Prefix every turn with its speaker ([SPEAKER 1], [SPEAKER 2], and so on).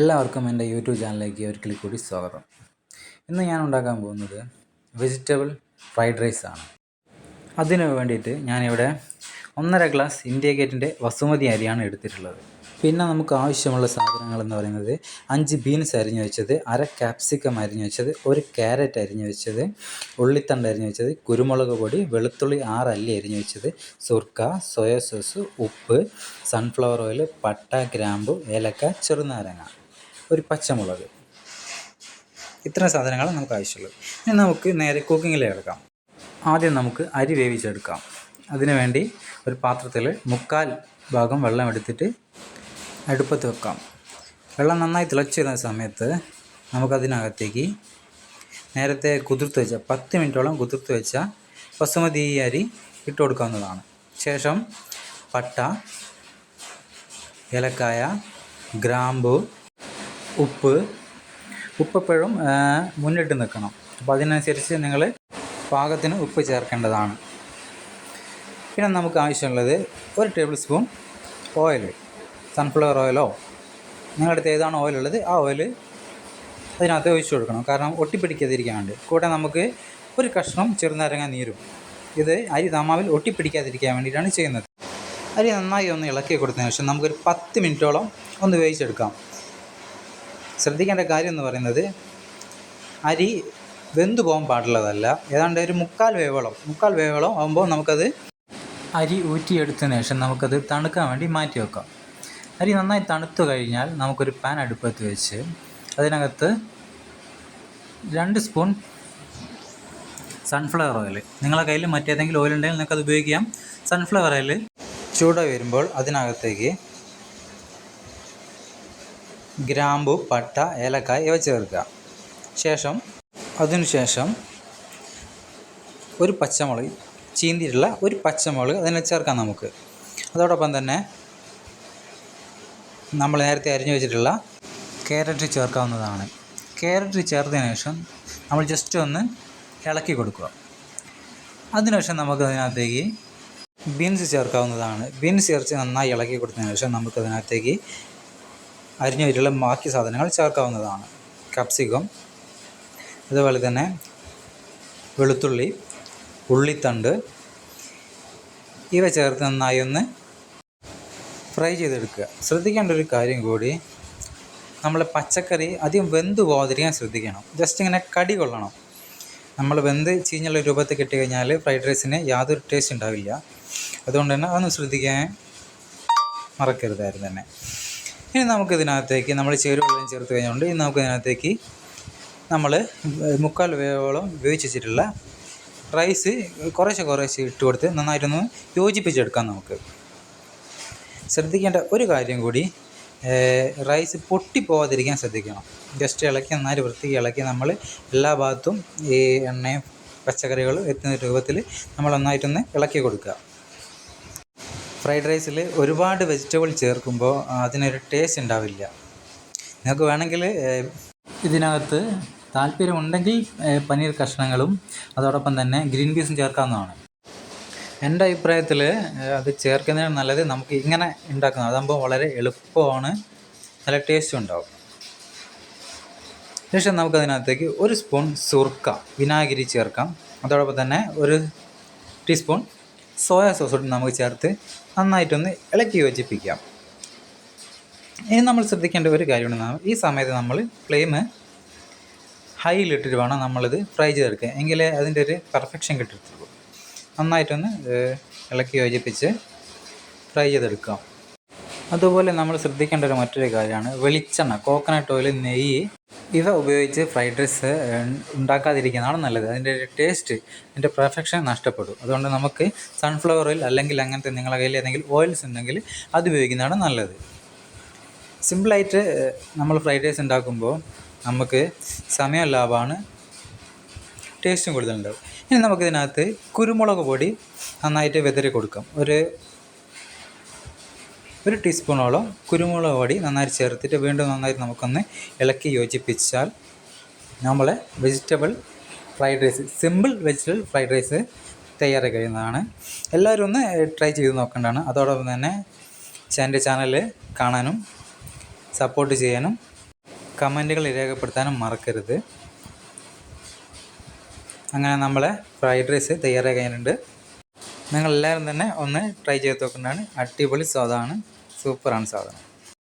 [SPEAKER 1] എല്ലാവർക്കും എൻ്റെ യൂട്യൂബ് ചാനലിലേക്ക് ഒരിക്കൽ കൂടി സ്വാഗതം ഇന്ന് ഞാൻ ഉണ്ടാക്കാൻ പോകുന്നത് വെജിറ്റബിൾ ഫ്രൈഡ് റൈസ് ആണ് അതിനു വേണ്ടിയിട്ട് ഞാനിവിടെ ഒന്നര ഗ്ലാസ് ഇന്ത്യ ഗേറ്റിൻ്റെ വസുമതി അരിയാണ് എടുത്തിട്ടുള്ളത് പിന്നെ നമുക്ക് ആവശ്യമുള്ള സാധനങ്ങൾ എന്ന് പറയുന്നത് അഞ്ച് ബീൻസ് അരിഞ്ഞു വെച്ചത് അര ക്യാപ്സിക്കം അരിഞ്ഞു വെച്ചത് ഒരു ക്യാരറ്റ് അരിഞ്ഞു വെച്ചത് ഉള്ളിത്തണ്ട് അരിഞ്ഞു വെച്ചത് കുരുമുളക് പൊടി വെളുത്തുള്ളി ആറ് അല്ലി അരിഞ്ഞു വെച്ചത് സുർക്ക സോയാ സോസ് ഉപ്പ് സൺഫ്ലവർ ഓയിൽ പട്ട ഗ്രാമ്പു ഏലക്ക ചെറുനാരങ്ങ ഒരു പച്ചമുളക് ഇത്രയും സാധനങ്ങളാണ് നമുക്ക് ആവശ്യമുള്ളത് ഇനി നമുക്ക് നേരെ കുക്കിങ്ങിലേക്ക് എടുക്കാം ആദ്യം നമുക്ക് അരി വേവിച്ചെടുക്കാം അതിനുവേണ്ടി ഒരു പാത്രത്തിൽ മുക്കാൽ ഭാഗം വെള്ളം എടുത്തിട്ട് അടുപ്പത്ത് വെക്കാം വെള്ളം നന്നായി തിളച്ചിരുന്ന സമയത്ത് നമുക്കതിനകത്തേക്ക് നേരത്തെ കുതിർത്ത് വെച്ച പത്ത് മിനിറ്റോളം കുതിർത്ത് വെച്ച ബസുമതി അരി ഇട്ട് കൊടുക്കാവുന്നതാണ് ശേഷം പട്ട ഏലക്കായ ഗ്രാമ്പു ഉപ്പ് ഉപ്പപ്പഴം മുന്നിട്ട് നിൽക്കണം അപ്പോൾ അതിനനുസരിച്ച് നിങ്ങൾ പാകത്തിന് ഉപ്പ് ചേർക്കേണ്ടതാണ് പിന്നെ നമുക്ക് ആവശ്യമുള്ളത് ഒരു ടേബിൾ സ്പൂൺ ഓയിൽ സൺഫ്ലവർ ഓയിലോ നിങ്ങളുടെ അടുത്ത് ഏതാണ് ഓയിലുള്ളത് ആ ഓയിൽ അതിനകത്ത് ഒഴിച്ചു കൊടുക്കണം കാരണം ഒട്ടിപ്പിടിക്കാതിരിക്കാണ്ട് കൂടെ നമുക്ക് ഒരു കഷ്ണം ചെറുനാരങ്ങ നീരും ഇത് അരി താമാവിൽ ഒട്ടിപ്പിടിക്കാതിരിക്കാൻ വേണ്ടിയിട്ടാണ് ചെയ്യുന്നത് അരി നന്നായി ഒന്ന് ഇളക്കി കൊടുത്തതിന് ശേഷം നമുക്കൊരു പത്ത് മിനിറ്റോളം ഒന്ന് വേവിച്ചെടുക്കാം ശ്രദ്ധിക്കേണ്ട കാര്യം എന്ന് പറയുന്നത് അരി വെന്തു പോകാൻ പാടുള്ളതല്ല ഏതാണ്ട് ഒരു മുക്കാൽ വേവളം മുക്കാൽ വേവളം ആകുമ്പോൾ നമുക്കത് അരി ഊറ്റിയെടുത്തതിന് ശേഷം നമുക്കത് തണുക്കാൻ വേണ്ടി മാറ്റി വെക്കാം അരി നന്നായി തണുത്തു കഴിഞ്ഞാൽ നമുക്കൊരു പാൻ അടുപ്പത്ത് വെച്ച് അതിനകത്ത് രണ്ട് സ്പൂൺ സൺഫ്ലവർ ഓയിൽ നിങ്ങളെ കയ്യിൽ മറ്റേതെങ്കിലും ഓയിൽ ഉണ്ടെങ്കിൽ നിങ്ങൾക്ക് ഉപയോഗിക്കാം സൺഫ്ലവർ ഓയിൽ ചൂട വരുമ്പോൾ അതിനകത്തേക്ക് ഗ്രാമ്പു പട്ട ഏലക്ക ഇവ ചേർക്കുക ശേഷം അതിനുശേഷം ഒരു പച്ചമുളക് ചീന്തിയിട്ടുള്ള ഒരു പച്ചമുളക് അതിനെ ചേർക്കാം നമുക്ക് അതോടൊപ്പം തന്നെ നമ്മൾ നേരത്തെ അരിഞ്ഞു വെച്ചിട്ടുള്ള ക്യാരറ്റ് ചേർക്കാവുന്നതാണ് ക്യാരറ്റ് ചേർത്തതിന് ശേഷം നമ്മൾ ജസ്റ്റ് ഒന്ന് ഇളക്കി കൊടുക്കുക അതിനുശേഷം നമുക്ക് അതിനകത്തേക്ക് ബീൻസ് ചേർക്കാവുന്നതാണ് ബീൻസ് ചേർത്ത് നന്നായി ഇളക്കി കൊടുത്തതിന് ശേഷം നമുക്കതിനകത്തേക്ക് അരിഞ്ഞ വിരളും ബാക്കി സാധനങ്ങൾ ചേർക്കാവുന്നതാണ് കാപ്സിക്കം അതുപോലെ തന്നെ വെളുത്തുള്ളി ഉള്ളിത്തണ്ട് ഇവ ചേർത്ത് നന്നായി ഒന്ന് ഫ്രൈ ചെയ്തെടുക്കുക ശ്രദ്ധിക്കേണ്ട ഒരു കാര്യം കൂടി നമ്മൾ പച്ചക്കറി അധികം വെന്ത് പോകാതിരിക്കാൻ ശ്രദ്ധിക്കണം ജസ്റ്റ് ഇങ്ങനെ കടി കൊള്ളണം നമ്മൾ വെന്ത് ചീഞ്ഞുള്ള രൂപത്തിൽ കിട്ടി കഴിഞ്ഞാൽ ഫ്രൈഡ് റൈസിന് യാതൊരു ടേസ്റ്റ് ഉണ്ടാവില്ല അതുകൊണ്ട് തന്നെ അതൊന്ന് ശ്രദ്ധിക്കാൻ മറക്കരുതായിരുന്നു തന്നെ ഇനി നമുക്ക് നമ്മൾ ചേരുവെള്ളം ചേർത്ത് കഴിഞ്ഞുകൊണ്ട് ഇനി നമുക്ക് നമ്മൾ മുക്കാൽ വേവോളം ഉപയോഗിച്ചിട്ടുള്ള റൈസ് കുറേശ്ശെ കുറേശ്ശെ ഇട്ട് കൊടുത്ത് നന്നായിട്ടൊന്ന് യോജിപ്പിച്ചെടുക്കാം നമുക്ക് ശ്രദ്ധിക്കേണ്ട ഒരു കാര്യം കൂടി റൈസ് പൊട്ടിപ്പോവാതിരിക്കാൻ ശ്രദ്ധിക്കണം ജസ്റ്റ് ഇളക്കി നന്നായി വൃത്തിക്ക് ഇളക്കി നമ്മൾ എല്ലാ ഭാഗത്തും ഈ എണ്ണയും പച്ചക്കറികളും എത്തുന്ന രൂപത്തിൽ നമ്മൾ നന്നായിട്ടൊന്ന് ഇളക്കി കൊടുക്കുക ഫ്രൈഡ് റൈസിൽ ഒരുപാട് വെജിറ്റബിൾ ചേർക്കുമ്പോൾ അതിനൊരു ടേസ്റ്റ് ഉണ്ടാവില്ല നിങ്ങൾക്ക് വേണമെങ്കിൽ ഇതിനകത്ത് താല്പര്യമുണ്ടെങ്കിൽ പനീർ കഷ്ണങ്ങളും അതോടൊപ്പം തന്നെ ഗ്രീൻ പീസും ചേർക്കാവുന്നതാണ് എൻ്റെ അഭിപ്രായത്തിൽ അത് ചേർക്കുന്നതിന് നല്ലത് നമുക്ക് ഇങ്ങനെ ഉണ്ടാക്കുന്നത് അതാകുമ്പോൾ വളരെ എളുപ്പമാണ് നല്ല ടേസ്റ്റും ഉണ്ടാവും ശേഷം നമുക്കതിനകത്തേക്ക് ഒരു സ്പൂൺ സുർക്ക വിനാഗിരി ചേർക്കാം അതോടൊപ്പം തന്നെ ഒരു ടീസ്പൂൺ സോയ സോസോട്ട് നമുക്ക് ചേർത്ത് നന്നായിട്ടൊന്ന് ഇളക്കി യോജിപ്പിക്കാം ഇനി നമ്മൾ ശ്രദ്ധിക്കേണ്ട ഒരു കാര്യമാണ് ഈ സമയത്ത് നമ്മൾ ഫ്ലെയിം ഹൈയിലിട്ടിട്ട് വേണം നമ്മളിത് ഫ്രൈ ചെയ്തെടുക്കുക എങ്കിലേ അതിൻ്റെ ഒരു പെർഫെക്ഷൻ കിട്ടിയിട്ടുള്ളൂ നന്നായിട്ടൊന്ന് ഇളക്കി യോജിപ്പിച്ച് ഫ്രൈ ചെയ്തെടുക്കാം അതുപോലെ നമ്മൾ ശ്രദ്ധിക്കേണ്ട ഒരു മറ്റൊരു കാര്യമാണ് വെളിച്ചെണ്ണ കോക്കനട്ട് ഓയിൽ നെയ്യ് ഇവ ഉപയോഗിച്ച് ഫ്രൈഡ് റൈസ് ഉണ്ടാക്കാതിരിക്കുന്നതാണ് നല്ലത് അതിൻ്റെ ഒരു ടേസ്റ്റ് അതിൻ്റെ പെർഫെക്ഷൻ നഷ്ടപ്പെടും അതുകൊണ്ട് നമുക്ക് സൺഫ്ലവർ ഓയിൽ അല്ലെങ്കിൽ അങ്ങനത്തെ നിങ്ങളുടെ കയ്യിൽ ഏതെങ്കിലും ഓയിൽസ് ഉണ്ടെങ്കിൽ അത് ഉപയോഗിക്കുന്നതാണ് നല്ലത് സിമ്പിളായിട്ട് നമ്മൾ ഫ്രൈഡ് റൈസ് ഉണ്ടാക്കുമ്പോൾ നമുക്ക് സമയം ലാഭമാണ് ടേസ്റ്റും കൂടുതലുണ്ടാവും ഇനി നമുക്കിതിനകത്ത് കുരുമുളക് പൊടി നന്നായിട്ട് വിതറി കൊടുക്കാം ഒരു ഒരു ടീസ്പൂണോളം കുരുമുളക് പൊടി നന്നായി ചേർത്തിട്ട് വീണ്ടും നന്നായി നമുക്കൊന്ന് ഇളക്കി യോജിപ്പിച്ചാൽ നമ്മളെ vegetable fried rice simple vegetable fried rice തയ്യാറായി കഴിയുന്നതാണ് എല്ലാവരും ഒന്ന് ട്രൈ ചെയ്ത് നോക്കേണ്ടതാണ് അതോടൊപ്പം തന്നെ എൻ്റെ ചാനൽ കാണാനും സപ്പോർട്ട് ചെയ്യാനും കമൻറ്റുകൾ രേഖപ്പെടുത്താനും മറക്കരുത് അങ്ങനെ നമ്മളെ ഫ്രൈഡ് റൈസ് തയ്യാറായി കഴിഞ്ഞിട്ടുണ്ട് നിങ്ങളെല്ലാവരും തന്നെ ഒന്ന് ട്രൈ ചെയ്ത് നോക്കേണ്ടതാണ് അടിപൊളി സ്വാദാണ് சூப்பரான சாதனம்